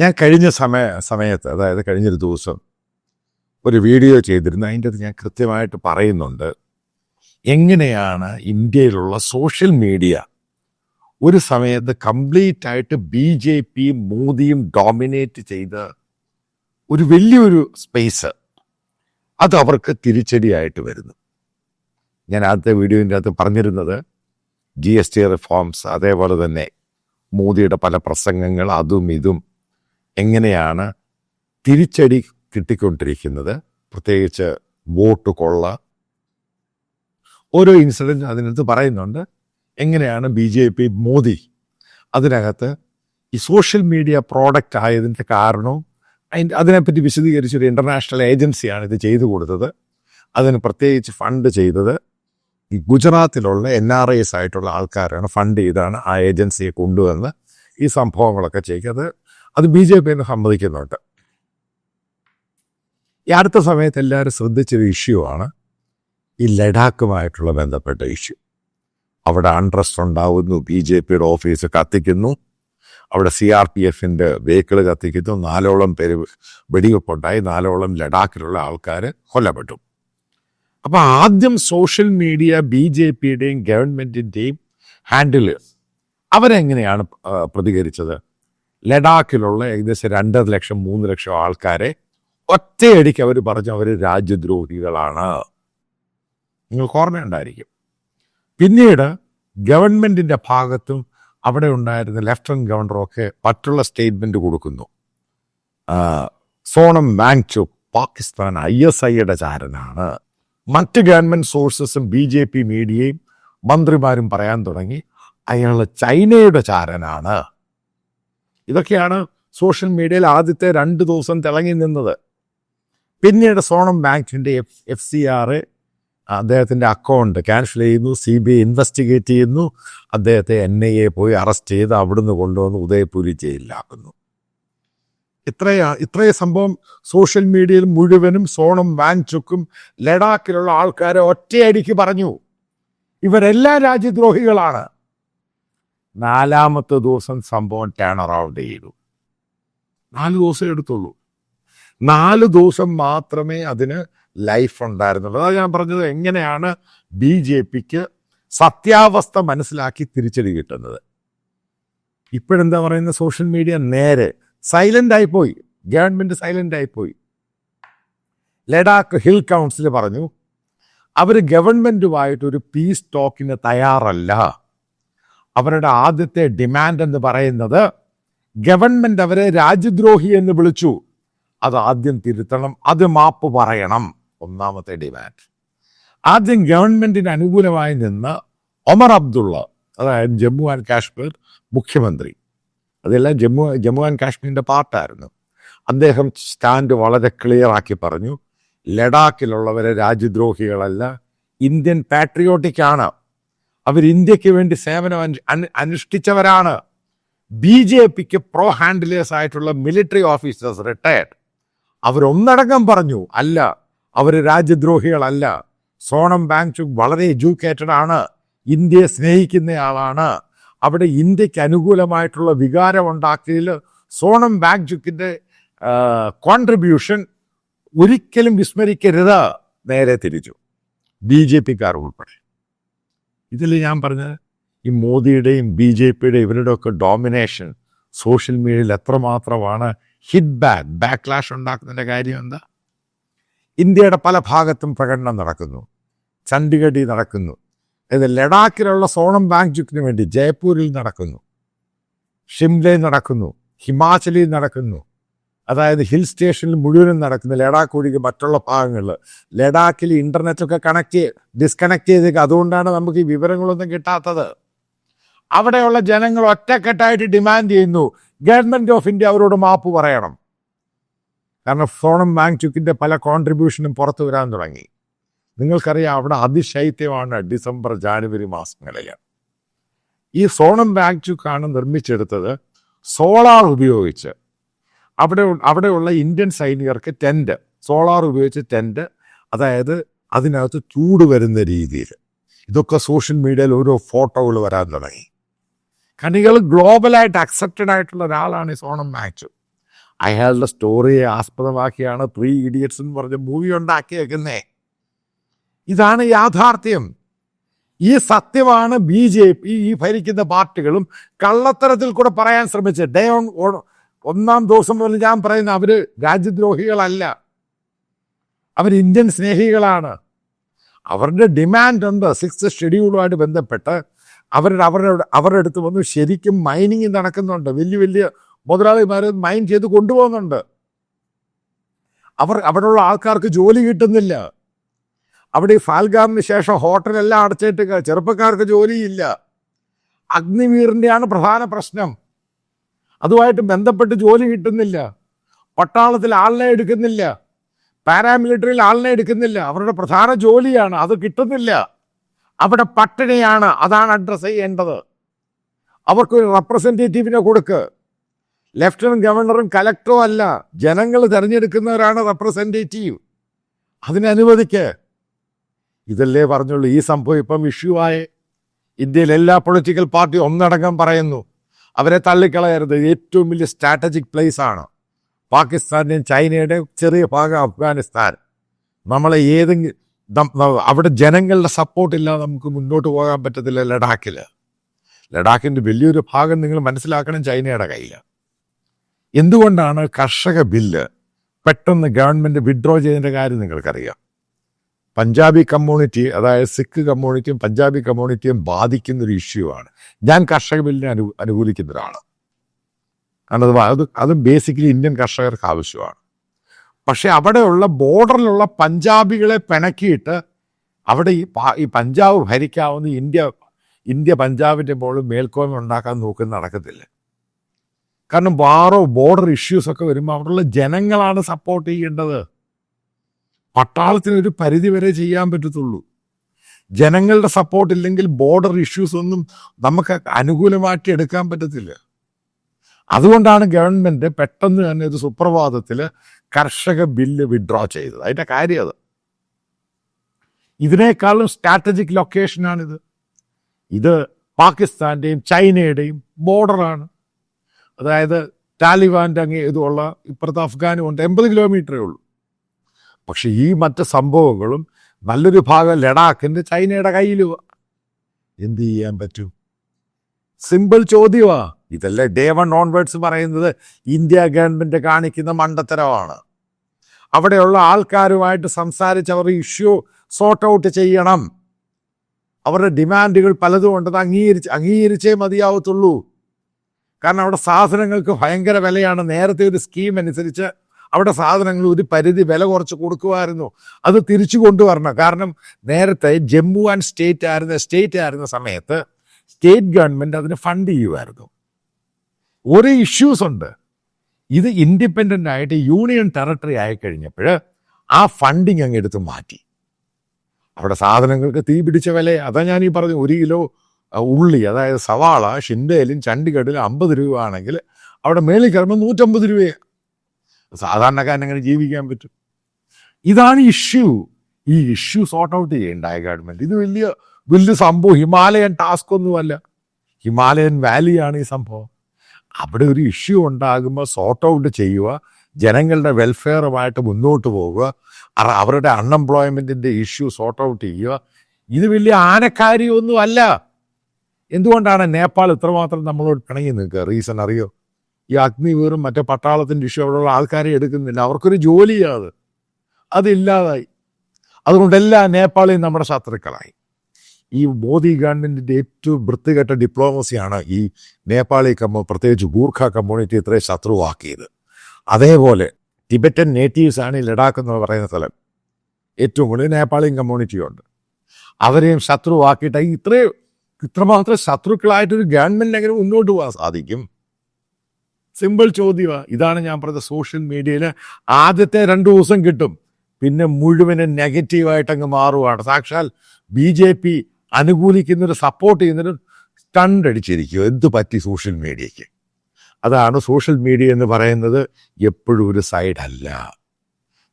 ഞാൻ കഴിഞ്ഞ സമയ സമയത്ത് അതായത് കഴിഞ്ഞൊരു ദിവസം ഒരു വീഡിയോ ചെയ്തിരുന്നു. അതിന്റെ അത് ഞാൻ കൃത്യമായിട്ട് പറയുന്നുണ്ട്. എങ്ങനെയാണ് ഇന്ത്യയിലുള്ള സോഷ്യൽ മീഡിയ ഒരു സമയത്ത് കംപ്ലീറ്റ് ആയിട്ട് ബി ജെ പിയും മോദിയും ഡോമിനേറ്റ് ചെയ്ത ഒരു വലിയൊരു സ്പേസ് അത് അവർക്ക് തിരിച്ചടിയായിട്ട് വരുന്നു. ഞാൻ ആദ്യത്തെ വീഡിയോന്റെ അകത്ത് പറഞ്ഞിരുന്നത് ജി എസ് ടി റിഫോംസ് അതേപോലെ തന്നെ മോദിയുടെ പല പ്രസംഗങ്ങൾ അതും ഇതും എങ്ങനെയാണ് തിരിച്ചടി കിട്ടിക്കൊണ്ടിരിക്കുന്നത്? പ്രത്യേകിച്ച് വോട്ട് കൊള്ള. ഓരോ ഇൻസിഡന്റ് അതിനകത്ത് പറയുന്നുണ്ട്. എങ്ങനെയാണ് ബി ജെ പി മോദി അതിനകത്ത് ഈ സോഷ്യൽ മീഡിയ പ്രോഡക്റ്റ് ആയതിന്റെ കാരണവും അതിന്റെ അതിനെപ്പറ്റി വിശദീകരിച്ചൊരു ഇന്റർനാഷണൽ ഏജൻസിയാണ് ഇത് ചെയ്തു കൊടുത്തത്. അതിന് പ്രത്യേകിച്ച് ഫണ്ട് ചെയ്തത്. ഈ ഗുജറാത്തിലുള്ള എൻ ആർ ഐസ് ആയിട്ടുള്ള ആൾക്കാരാണ് ഫണ്ട് ചെയ്താണ് ആ ഏജൻസിയെ കൊണ്ടുവന്ന് ഈ സംഭവങ്ങളൊക്കെ ചെയ്യുന്നത് അത് ബി ജെ പി എന്ന് സമ്മതിക്കുന്നുണ്ട്. ഈ അടുത്ത സമയത്ത് എല്ലാവരും ശ്രദ്ധിച്ചൊരു ഇഷ്യൂ ആണ് ഈ ലഡാക്കുമായിട്ടുള്ള ബന്ധപ്പെട്ട ഇഷ്യൂ അവിടെ അൺട്രസ്റ്റ് ഉണ്ടാവുന്നു ബി ജെ പിയുടെ ഓഫീസ് കത്തിക്കുന്നു അവിടെ സി ആർ പി എഫിന്റെ വെഹിക്കിൾ കത്തിക്കുന്നു നാലോളം പേര് വെടിവെപ്പുണ്ടായി നാലോളം ലഡാക്കിലുള്ള ആൾക്കാർ കൊല്ലപ്പെട്ടു. അപ്പോൾ ആദ്യം സോഷ്യൽ മീഡിയ ബി ജെ പിയുടെയും ഗവൺമെന്റിന്റെയും ഹാൻഡിൽ അവരെങ്ങനെയാണ് പ്രതികരിച്ചത്? ലഡാക്കിലുള്ള ഏകദേശം രണ്ടര ലക്ഷം മൂന്ന് ലക്ഷം ആൾക്കാരെ ഒറ്റയടിക്ക് അവർ പറഞ്ഞു അവർ രാജ്യദ്രോഹികളാണ്. നിങ്ങൾക്ക് ഓർമ്മയുണ്ടായിരിക്കും. പിന്നീട് ഗവൺമെന്റിന്റെ ഭാഗത്തും അവിടെ ഉണ്ടായിരുന്ന ലെഫ്റ്റനന്റ് ഗവർണറൊക്കെ മറ്റുള്ള സ്റ്റേറ്റ്മെന്റ് കൊടുക്കുന്നു. സോണം വാങ്ചു പാകിസ്ഥാൻ ഐ എസ് ഐയുടെ ചാരനാണ്. മറ്റ് ഗവൺമെന്റ് സോഴ്സസും ബി ജെ പി മീഡിയയും മന്ത്രിമാരും പറയാൻ തുടങ്ങി അയാൾ ചൈനയുടെ ചാരനാണ്. ഇതൊക്കെയാണ് സോഷ്യൽ മീഡിയയിൽ ആദ്യത്തെ രണ്ട് ദിവസം തിളങ്ങി നിന്നത്. പിന്നീട് സോണം ബാങ്കിന്റെ എഫ് എഫ് സി ആർ അദ്ദേഹത്തിന്റെ അക്കൗണ്ട് ക്യാൻസൽ ചെയ്യുന്നു. സി ബി ഐ ഇൻവെസ്റ്റിഗേറ്റ് ചെയ്യുന്നു. അദ്ദേഹത്തെ എൻ ഐ എ പോയി അറസ്റ്റ് ചെയ്ത് അവിടുന്ന് കൊണ്ടുവന്ന് ഉദയപൂരി ജയിലിലാക്കുന്നു. ഇത്രയാ ഇത്രയും സംഭവം സോഷ്യൽ മീഡിയയിൽ മുഴുവനും സോണം വാൻചുക്കും ലഡാക്കിലുള്ള ആൾക്കാരെ ഒറ്റയടിക്ക് പറഞ്ഞു. ഇവരെല്ലാം രാജ്യദ്രോഹികളാണ്. നാലാമത്തെ ദിവസം സംഭവം ടേൺ അറൗണ്ട് ചെയ്തു. നാല് ദിവസം എടുത്തുള്ളൂ. നാല് ദിവസം മാത്രമേ അതിന് ലൈഫ് ഉണ്ടായിരുന്നുള്ളൂ. അതാണ് ഞാൻ പറഞ്ഞത് എങ്ങനെയാണ് ബി ജെ പിക്ക് സത്യാവസ്ഥ മനസ്സിലാക്കി തിരിച്ചടി കിട്ടുന്നത്. ഇപ്പോഴെന്താ പറയുന്നത് സോഷ്യൽ മീഡിയ നേരെ സൈലന്റ് ആയിപ്പോയി. ഗവൺമെന്റ് സൈലന്റ് ആയിപ്പോയി. ലഡാക്ക് ഹിൽ കൗൺസിൽ പറഞ്ഞു അവർ ഗവൺമെന്റുമായിട്ട് ഒരു പീസ് ടോക്കിന് തയ്യാറല്ല. അവരുടെ ആദ്യത്തെ ഡിമാൻഡ് എന്ന് പറയുന്നത് ഗവൺമെന്റ് അവരെ രാജ്യദ്രോഹി എന്ന് വിളിച്ചു. അത് ആദ്യം തിരുത്തണം അത് മാപ്പ് പറയണം. ഒന്നാമത്തെ ഡിമാൻഡ് ആദ്യം ഗവൺമെന്റിന് അനുകൂലമായി നിന്ന് ഒമർ അബ്ദുള്ള അതായത് ജമ്മു ആൻഡ് കാശ്മീർ മുഖ്യമന്ത്രി. അതെല്ലാം ജമ്മു ജമ്മു ആൻഡ് കാശ്മീരിന്റെ പാർട്ടായിരുന്നു. അദ്ദേഹം സ്റ്റാൻഡ് വളരെ ക്ലിയർ ആക്കി പറഞ്ഞു ലഡാക്കിലുള്ളവരെ രാജ്യദ്രോഹികളല്ല ഇന്ത്യൻ പാട്രിയോട്ടിക് ആണ്. അവർ ഇന്ത്യയ്ക്ക് വേണ്ടി സേവനം അനു- അനു- അനുഷ്ഠിച്ചവരാണ്. ബി ജെ പിക്ക് പ്രോ ഹാൻഡിലേഴ്സ് ആയിട്ടുള്ള മിലിറ്ററി ഓഫീസേഴ്സ് റിട്ടയർഡ് അവരൊന്നടങ്കം പറഞ്ഞു അല്ല അവർ രാജ്യദ്രോഹികളല്ല. സോണം ബാങ്ചുക് വളരെ എഡ്യൂക്കേറ്റഡ് ആണ്. ഇന്ത്യയെ സ്നേഹിക്കുന്നയാളാണ് അവിടെ ഇന്ത്യയ്ക്ക് അനുകൂലമായിട്ടുള്ള വികാരം ഉണ്ടാക്കിയതിൽ സോണം ബാങ്ചുക്കിന്റെ കോൺട്രിബ്യൂഷൻ ഒരിക്കലും വിസ്മരിക്കരുത്. നേരെ തിരിച്ചു. ബി ജെ പിക്കാർ ഉൾപ്പെടെ. ഇതിൽ ഞാൻ പറഞ്ഞത് ഈ മോദിയുടെയും ബി ജെ പിയുടെയും ഇവരുടെ ഒക്കെ ഡോമിനേഷൻ സോഷ്യൽ മീഡിയയിൽ എത്രമാത്രമാണ് ഹിറ്റ് ബാക്ക് ബാക്ക്ലാഷ് ഉണ്ടാക്കുന്നതിന്റെ കാര്യം എന്താ? ഇന്ത്യയുടെ പല ഭാഗത്തും പ്രകടനം നടക്കുന്നു ചണ്ഡീഗഡിൽ നടക്കുന്നു ഇത് ലഡാക്കിലുള്ള സോണം ബാങ്ക്ജുക്കിന് വേണ്ടി ജയ്പൂരിൽ നടക്കുന്നു ഷിംലയിൽ നടക്കുന്നു ഹിമാചലിൽ നടക്കുന്നു അതായത് ഹിൽ സ്റ്റേഷനിൽ മുഴുവനും നടക്കുന്ന ലഡാക്ക് ഒഴികെ മറ്റുള്ള ഭാഗങ്ങളിൽ ലഡാക്കിൽ ഇന്റർനെറ്റൊക്കെ കണക്ട് ചെയ്ത് ഡിസ്കണക്ട് ചെയ്തേക്ക്. അതുകൊണ്ടാണ് നമുക്ക് ഈ വിവരങ്ങളൊന്നും കിട്ടാത്തത്. അവിടെയുള്ള ജനങ്ങൾ ഒറ്റക്കെട്ടായിട്ട് ഡിമാൻഡ് ചെയ്യുന്നു. ഗവൺമെന്റ് ഓഫ് ഇന്ത്യ അവരോട് മാപ്പ് പറയണം. കാരണം സോണം വാങ്ചുക്കിന്റെ പല കോൺട്രിബ്യൂഷനും പുറത്തു വരാൻ തുടങ്ങി. നിങ്ങൾക്കറിയാം അവിടെ അതിശൈത്യമാണ് ഡിസംബർ ജാനുവരി മാസങ്ങളിൽ. ഈ സോണം വാങ്ചുക്കാണ് നിർമ്മിച്ചെടുത്തത്. സോളാർ ഉപയോഗിച്ച്. അവിടെ അവിടെയുള്ള ഇന്ത്യൻ സൈനികർക്ക് ടെന്റ് സോളാർ ഉപയോഗിച്ച് ടെന്റ് അതായത് അതിനകത്ത് ചൂട് വരുന്ന രീതിയിൽ. ഇതൊക്കെ സോഷ്യൽ മീഡിയയിൽ ഓരോ ഫോട്ടോകൾ വരാൻ തുടങ്ങി. കാരണം ഇയാൾ ഗ്ലോബലായിട്ട് അക്സെപ്റ്റഡ് ആയിട്ടുള്ള ഒരാളാണ് ഈ സോണം മാച്ചു അയാളുടെ സ്റ്റോറിയെ ആസ്പദമാക്കിയാണ് ത്രീ ഇഡിയറ്റ്സ് എന്ന് പറഞ്ഞ മൂവി ഉണ്ടാക്കിയേക്കുന്നേ. ഇതാണ് യാഥാർത്ഥ്യം. ഈ സത്യമാണ് ബി ജെ പി ഈ ഭരിക്കുന്ന പാർട്ടികളും കള്ളത്തരത്തിൽ കൂടെ പറയാൻ ശ്രമിച്ചത്. ഡേ ഓൺ- ഒന്നാം ദിവസം മുതൽ ഞാൻ പറയുന്ന അവർ രാജ്യദ്രോഹികളല്ല. അവർ ഇന്ത്യൻ സ്നേഹികളാണ്. അവരുടെ ഡിമാൻഡ് എന്ത് സിക്സ് ഷെഡ്യൂളുമായിട്ട് ബന്ധപ്പെട്ട് അവരുടെ അവരുടെ അവരുടെ അടുത്ത് വന്ന് ശരിക്കും മൈനിങ് നടക്കുന്നുണ്ട്. വലിയ വലിയ മുതലാളിമാർ മൈൻ ചെയ്ത് കൊണ്ടുപോകുന്നുണ്ട്. അവർ അവിടെയുള്ള ആൾക്കാർക്ക് ജോലി കിട്ടുന്നില്ല. അവിടെ ഈ ഫാൽഗാമിന് ശേഷം ഹോട്ടലെല്ലാം അടച്ചിട്ട് ചെറുപ്പക്കാർക്ക് ജോലിയില്ല. അഗ്നിവീറിന്റെയാണ് പ്രധാന പ്രശ്നം. അതുമായിട്ട് ബന്ധപ്പെട്ട് ജോലി കിട്ടുന്നില്ല. പട്ടാളത്തിൽ ആളിനെ എടുക്കുന്നില്ല. പാരാമിലിറ്ററിയിൽ ആളിനെ എടുക്കുന്നില്ല. അവരുടെ പ്രധാന ജോലിയാണ്. അത് കിട്ടുന്നില്ല. അവിടെ പട്ടിണിയാണ്. അതാണ് അഡ്രസ്സ് ചെയ്യേണ്ടത്. അവർക്ക് ഒരു റെപ്രസെന്റേറ്റീവിനെ കൊടുക്ക്. ലെഫ്റ്റനന്റ് ഗവർണറും കലക്ടറും അല്ല. ജനങ്ങൾ തിരഞ്ഞെടുക്കുന്നവരാണ് റെപ്രസെന്റേറ്റീവ് അതിനനുവദിക്ക് ഇതല്ലേ പറഞ്ഞുള്ളൂ. ഈ സംഭവം ഇപ്പം ഇഷ്യൂ ആയേ. ഇന്ത്യയിൽ എല്ലാ പൊളിറ്റിക്കൽ പാർട്ടിയും ഒന്നടങ്കം പറയുന്നു. അവരെ തള്ളിക്കളയരുത്. ഏറ്റവും വലിയ സ്ട്രാറ്റജിക് പ്ലേസ് ആണ് പാകിസ്ഥാന്റെയും ചൈനയുടെയും ചെറിയ ഭാഗം അഫ്ഗാനിസ്ഥാൻ. നമ്മളെ ഏതെങ്കിലും അവിടെ ജനങ്ങളുടെ സപ്പോർട്ടില്ലാതെ നമുക്ക് മുന്നോട്ട് പോകാൻ പറ്റത്തില്ല ലഡാക്കിൽ ലഡാക്കിന്റെ വലിയൊരു ഭാഗം നിങ്ങൾ മനസ്സിലാക്കണം ചൈനയുടെ കയ്യിൽ എന്തുകൊണ്ടാണ് കർഷക ബില്ല് പെട്ടെന്ന് ഗവൺമെന്റ് വിഡ്രോ ചെയ്തതിന്റെ കാര്യം നിങ്ങൾക്കറിയാം. പഞ്ചാബി കമ്മ്യൂണിറ്റി അതായത് സിഖ് കമ്മ്യൂണിറ്റിയും പഞ്ചാബി കമ്മ്യൂണിറ്റിയും ബാധിക്കുന്ന ഒരു ഇഷ്യൂ ആണ്. ഞാൻ കർഷക ബില്ലിനെ അനു അനുകൂലിക്കുന്ന ഒരാളാണ് കാരണം അത് അത് ബേസിക്കലി ഇന്ത്യൻ കർഷകർക്ക് ആവശ്യമാണ്. പക്ഷെ അവിടെയുള്ള ബോർഡറിലുള്ള പഞ്ചാബികളെ പിണക്കിയിട്ട് അവിടെ ഈ ഈ പഞ്ചാബ് ഭരിക്കാവുന്ന ഇന്ത്യ ഇന്ത്യ പഞ്ചാബിന്റെ മുകളിൽ മേൽക്കോയ്മ ഉണ്ടാക്കാൻ നോക്കുന്ന നടക്കത്തില്ല. കാരണം വാറോ ബോർഡർ ഇഷ്യൂസൊക്കെ വരുമ്പോൾ അവിടെയുള്ള ജനങ്ങളാണ് സപ്പോർട്ട് ചെയ്യേണ്ടത്. പട്ടാളത്തിന് ഒരു പരിധി വരെ ചെയ്യാൻ പറ്റത്തുള്ളൂ. ജനങ്ങളുടെ സപ്പോർട്ട് ഇല്ലെങ്കിൽ ബോർഡർ ഇഷ്യൂസ് ഒന്നും നമുക്ക് അനുകൂലമാക്കി എടുക്കാൻ പറ്റത്തില്ല. അതുകൊണ്ടാണ് ഗവൺമെന്റ് പെട്ടെന്ന് തന്നെ ഒരു സുപ്രഭാതത്തിൽ കർഷക ബില്ല് വിഡ്രോ ചെയ്തത്. അതിന്റെ കാര്യം അത്. ഇതിനേക്കാളും സ്ട്രാറ്റജിക് ലൊക്കേഷനാണിത് ഇത് പാകിസ്ഥാന്റെയും ചൈനയുടെയും ബോർഡറാണ് അതായത് താലിബാന്റെ അങ്ങ് ഇതുള്ള ഇപ്പുറത്ത് അഫ്ഗാനും ഉണ്ട്. എൺപത് കിലോമീറ്ററേ ഉള്ളൂ. പക്ഷെ ഈ മറ്റ് സംഭവങ്ങളും നല്ലൊരു ഭാഗം ലഡാക്കിന്റെ ചൈനയുടെ കയ്യിലുവാ. എന്ത് ചെയ്യാൻ പറ്റും? സിമ്പിൾ ചോദ്യമാ. ഇതല്ല ഡേ വൺ ഓൺവേർഡ്സ് പറയുന്നത് ഇന്ത്യ ഗവൺമെന്റ് കാണിക്കുന്ന മണ്ടത്തരമാണ്. അവിടെയുള്ള ആൾക്കാരുമായിട്ട് സംസാരിച്ച് അവർ ഇഷ്യൂ സോർട്ട് ഔട്ട് ചെയ്യണം. അവരുടെ ഡിമാൻഡുകൾ പലതും ഉണ്ടത് അംഗീകരിച്ച് അംഗീകരിച്ചേ മതിയാവത്തുള്ളൂ. കാരണം അവിടെ സാധനങ്ങൾക്ക് ഭയങ്കര വിലയാണ്. നേരത്തെ ഒരു സ്കീം അനുസരിച്ച് അവിടെ സാധനങ്ങൾ ഒരു പരിധി വില കുറച്ച് കൊടുക്കുമായിരുന്നു. അത് തിരിച്ചു കൊണ്ടുവരണം. കാരണം നേരത്തെ ജമ്മു ആൻഡ് സ്റ്റേറ്റ് ആയിരുന്ന സ്റ്റേറ്റ് ആയിരുന്ന സമയത്ത് സ്റ്റേറ്റ് ഗവൺമെന്റ് അതിന് ഫണ്ട് ചെയ്യുമായിരുന്നു. ഒരു ഇഷ്യൂസ് ഉണ്ട്. ഇത് ഇൻഡിപെൻഡന്റ് ആയിട്ട് യൂണിയൻ ടെറിട്ടറി ആയി കഴിഞ്ഞപ്പോൾ ആ ഫണ്ടിങ് അങ്ങ് എടുത്ത് മാറ്റി. അവിടെ സാധനങ്ങൾക്ക് തീ പിടിച്ച വില അതാ ഞാൻ ഈ പറഞ്ഞു ഒരു കിലോ ഉള്ളി അതായത് സവാള ഷിൻഡയിലും ചണ്ഡീഗഡിലും അമ്പത് രൂപ ആണെങ്കിൽ അവിടെ മേളിൽ കയറുമ്പോൾ നൂറ്റമ്പത് രൂപയാണ് സാധാരണക്കാരൻ എങ്ങനെ ജീവിക്കാൻ പറ്റും? ഇതാണ് ഇഷ്യൂ. ഈ ഇഷ്യൂ സോർട്ട് ഔട്ട് ചെയ്യേണ്ടായ ഗവൺമെന്റ് ഇത് വലിയ വലിയ സംഭവം. ഹിമാലയൻ ടാസ്ക് ഒന്നുമല്ല. ഹിമാലയൻ വാലിയാണ് ഈ സംഭവം. അവിടെ ഒരു ഇഷ്യൂ ഉണ്ടാകുമ്പോൾ സോർട്ട് ഔട്ട് ചെയ്യുക ജനങ്ങളുടെ വെൽഫെയറുമായിട്ട് മുന്നോട്ട് പോവുക അവരുടെ അൺഎംപ്ലോയ്മെന്റിന്റെ ഇഷ്യൂ സോർട്ട് ഔട്ട് ചെയ്യുക. ഇത് വലിയ ആനക്കാരിയൊന്നും അല്ല എന്തുകൊണ്ടാണ് നേപ്പാൾ ഇത്രമാത്രം നമ്മളോട് പിണങ്ങി നിൽക്കുക? റീസൺ അറിയോ? ഈ അഗ്നിവീറും മറ്റേ പട്ടാളത്തിന്റെ ഇഷ്യൂ അവിടെയുള്ള ആൾക്കാരെ എടുക്കുന്നില്ല. അവർക്കൊരു ജോലിയാണ് അത്. അതില്ലാതായി അതുകൊണ്ട് എല്ലാ നേപ്പാളിയും നമ്മുടെ ശത്രുക്കളായി. ഈ മോദി ഗവൺമെന്റിന്റെ ഏറ്റവും വൃത്തികെട്ട ഡിപ്ലോമസിയാണ് ഈ നേപ്പാളി കമ്മ പ്രത്യേകിച്ച് ഗൂർഖ കമ്മ്യൂണിറ്റി ഇത്രയും ശത്രുവാക്കിയത്. അതേപോലെ ടിബറ്റൻ നേറ്റീവ്സ് ആണ് ഈ ലഡാക്ക് എന്ന് പറയുന്ന സ്ഥലം. ഏറ്റവും കൂടുതൽ നേപ്പാളി കമ്മ്യൂണിറ്റിയും ഉണ്ട്. അവരെയും ശത്രുവാക്കിയിട്ട് ഇത്രയും ഇത്രമാത്രം ശത്രുക്കളായിട്ടൊരു ഗവൺമെന്റ് എങ്ങനെ മുന്നോട്ട് പോകാൻ സാധിക്കും? സിമ്പിൾ ചോദ്യമാണ് ഇതാണ് ഞാൻ പറഞ്ഞത് സോഷ്യൽ മീഡിയയിൽ ആദ്യത്തെ രണ്ട് ദിവസം കിട്ടും. പിന്നെ മുഴുവനും നെഗറ്റീവായിട്ട് അങ്ങ് മാറുകയാണ് സാക്ഷാൽ ബി ജെ പി അനുകൂലിക്കുന്നൊരു സപ്പോർട്ട് ചെയ്യുന്നൊരു സ്റ്റണ്ട് അടിച്ചിരിക്കുക എന്ത് പറ്റി സോഷ്യൽ മീഡിയയ്ക്ക്? അതാണ് സോഷ്യൽ മീഡിയ എന്ന് പറയുന്നത് എപ്പോഴും ഒരു സൈഡല്ല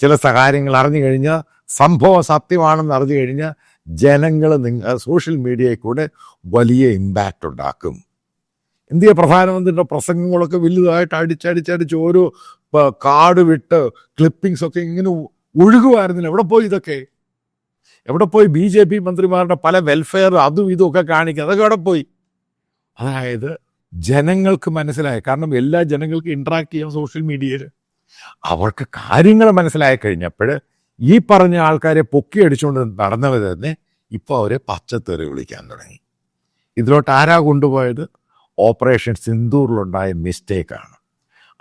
ചില സഹായങ്ങൾ അറിഞ്ഞു കഴിഞ്ഞാൽ സംഭവ സത്യമാണെന്ന് അറിഞ്ഞു കഴിഞ്ഞാൽ ജനങ്ങൾ നിങ്ങൾ സോഷ്യൽ മീഡിയയിൽ കൂടെ വലിയ ഇമ്പാക്റ്റ് ഉണ്ടാക്കും. ഇന്ത്യ പ്രധാനമന്ത്രിയുടെ പ്രസംഗങ്ങളൊക്കെ വലുതായിട്ട് അടിച്ചടിച്ചടിച്ച് ഓരോ കാട് വിട്ട് ക്ലിപ്പിങ്സ് ഒക്കെ ഇങ്ങനെ ഒഴുകുമായിരുന്നില്ല എവിടെ പോയി ഇതൊക്കെ? എവിടെ പോയി ബി ജെ പി മന്ത്രിമാരുടെ പല വെൽഫെയർ അതും ഇതും ഒക്കെ കാണിക്കുക അതൊക്കെ എവിടെ പോയി? അതായത് ജനങ്ങൾക്ക് മനസ്സിലായി. കാരണം എല്ലാ ജനങ്ങൾക്കും ഇൻട്രാക്ട് ചെയ്യാം സോഷ്യൽ മീഡിയയിൽ അവർക്ക് കാര്യങ്ങൾ മനസ്സിലായി കഴിഞ്ഞപ്പോൾ ഈ പറഞ്ഞ ആൾക്കാരെ പൊക്കിയടിച്ചുകൊണ്ട് നടന്നവർ തന്നെ ഇപ്പോൾ അവരെ പച്ചത്തെറി വിളിക്കാൻ തുടങ്ങി. ഇതിലോട്ട് ആരാ കൊണ്ടുപോയത്? ഓപ്പറേഷൻ സിന്ദൂറിലുണ്ടായ മിസ്റ്റേക്കാണ്.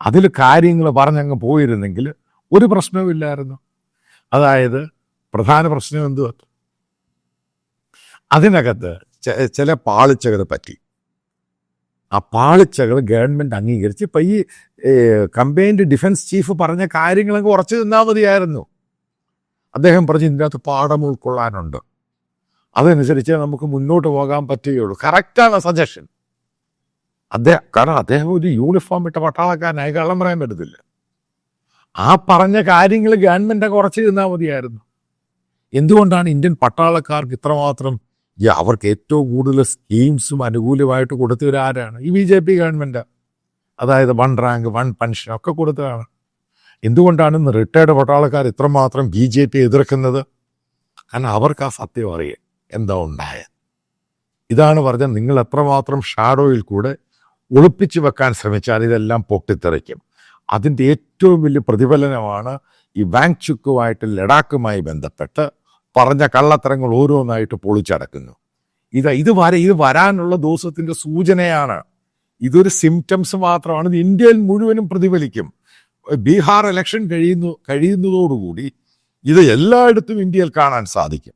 അതിൽ കാര്യങ്ങൾ പറഞ്ഞങ്ങ് പോയിരുന്നെങ്കിൽ ഒരു പ്രശ്നവുമില്ലായിരുന്നു അതായത് പ്രധാന പ്രശ്നം എന്തുവാ അതിനകത്ത് ചില പാളിച്ചകൾ പറ്റി. ആ പാളിച്ചകൾ ഗവൺമെന്റ് അംഗീകരിച്ച് ഇപ്പം ഈ കമ്പൈൻഡ് ഡിഫൻസ് ചീഫ് പറഞ്ഞ കാര്യങ്ങളൊക്കെ ഉറച്ചു നിന്നാൽ മതിയായിരുന്നു. അദ്ദേഹം പറഞ്ഞ് ഇതിന്റെ അകത്ത് പാഠം ഉൾക്കൊള്ളാനുണ്ട്. അതനുസരിച്ച് നമുക്ക് മുന്നോട്ട് പോകാൻ പറ്റുകയുള്ളൂ. കറക്റ്റാണ് സജഷൻ. അദ്ദേഹം കാരണം അദ്ദേഹം ഒരു യൂണിഫോം ഇട്ട പട്ടാളക്കാരനായി കള്ളം പറയാൻ പറ്റത്തില്ല. ആ പറഞ്ഞ കാര്യങ്ങൾ ഗവൺമെന്റ് കുറച്ച് നിന്നാൽ മതിയായിരുന്നു. എന്തുകൊണ്ടാണ് ഇന്ത്യൻ പട്ടാളക്കാർക്ക് ഇത്രമാത്രം അവർക്ക് ഏറ്റവും കൂടുതൽ സ്കീംസും അനുകൂലമായിട്ട് കൊടുത്തവരാരാണ്? ഈ ബി ജെ പി ഗവൺമെന്റ് അതായത് വൺ റാങ്ക് വൺ പെൻഷൻ ഒക്കെ കൊടുത്തതാണ്. എന്തുകൊണ്ടാണ് ഇന്ന് റിട്ടയർഡ് പട്ടാളക്കാർ ഇത്രമാത്രം ബി ജെ പി എതിർക്കുന്നത്? കാരണം അവർക്ക് ആ സത്യം അറിയാം എന്താ ഉണ്ടായത്. ഇതാണ് പറഞ്ഞാൽ നിങ്ങൾ എത്രമാത്രം ഷാഡോയിൽ കൂടെ ഒളിപ്പിച്ചു വെക്കാൻ ശ്രമിച്ചാൽ ഇതെല്ലാം പൊട്ടിത്തെറിക്കും. അതിന്റെ ഏറ്റവും വലിയ പ്രതിഫലനമാണ് ഈ വാങ്ചുക്കുമായിട്ട് ലഡാക്കുമായി ബന്ധപ്പെട്ട് പറഞ്ഞ കള്ളത്തരങ്ങൾ ഓരോന്നായിട്ട് പൊളിച്ചടക്കുന്നു. ഇത് ഇത് വര ഇത് വരാനുള്ള ദിവസത്തിന്റെ സൂചനയാണ്. ഇതൊരു സിംറ്റംസ് മാത്രമാണ്. ഇത് ഇന്ത്യയിൽ മുഴുവനും പ്രതിഫലിക്കും. ബീഹാർ ഇലക്ഷൻ കഴിയുന്നു കഴിയുന്നതോടുകൂടി ഇത് എല്ലായിടത്തും ഇന്ത്യയിൽ കാണാൻ സാധിക്കും.